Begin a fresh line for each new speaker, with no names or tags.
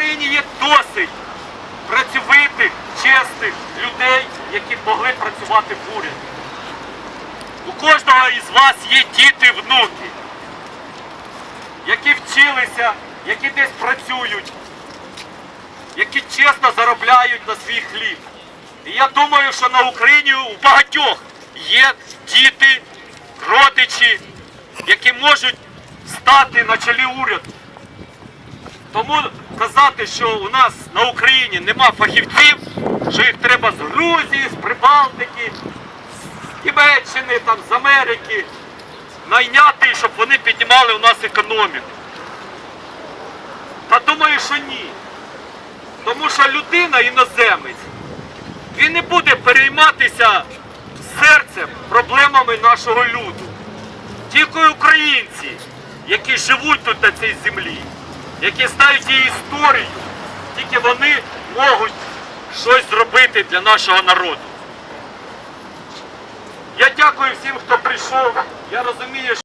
Україні є досить працьовитих, чесних людей, які могли працювати в уряді. У кожного із вас є діти, внуки, які вчилися, які десь працюють, які чесно заробляють на свій хліб. І я думаю, що на Україні у багатьох є діти, родичі, які можуть стати на чолі уряду. Тому казати, що у нас на Україні нема фахівців, що їх треба з Грузії, з Прибалтики, з Німеччини, там, з Америки найняти, щоб вони піднімали у нас економіку. Та думаю, що ні. Тому що людина, іноземець, він не буде перейматися серцем проблемами нашого люду. Тільки українці, які живуть тут на цій землі, які знають її історію, тільки вони можуть щось зробити для нашого народу. Я дякую всім, хто прийшов. Я розумію, що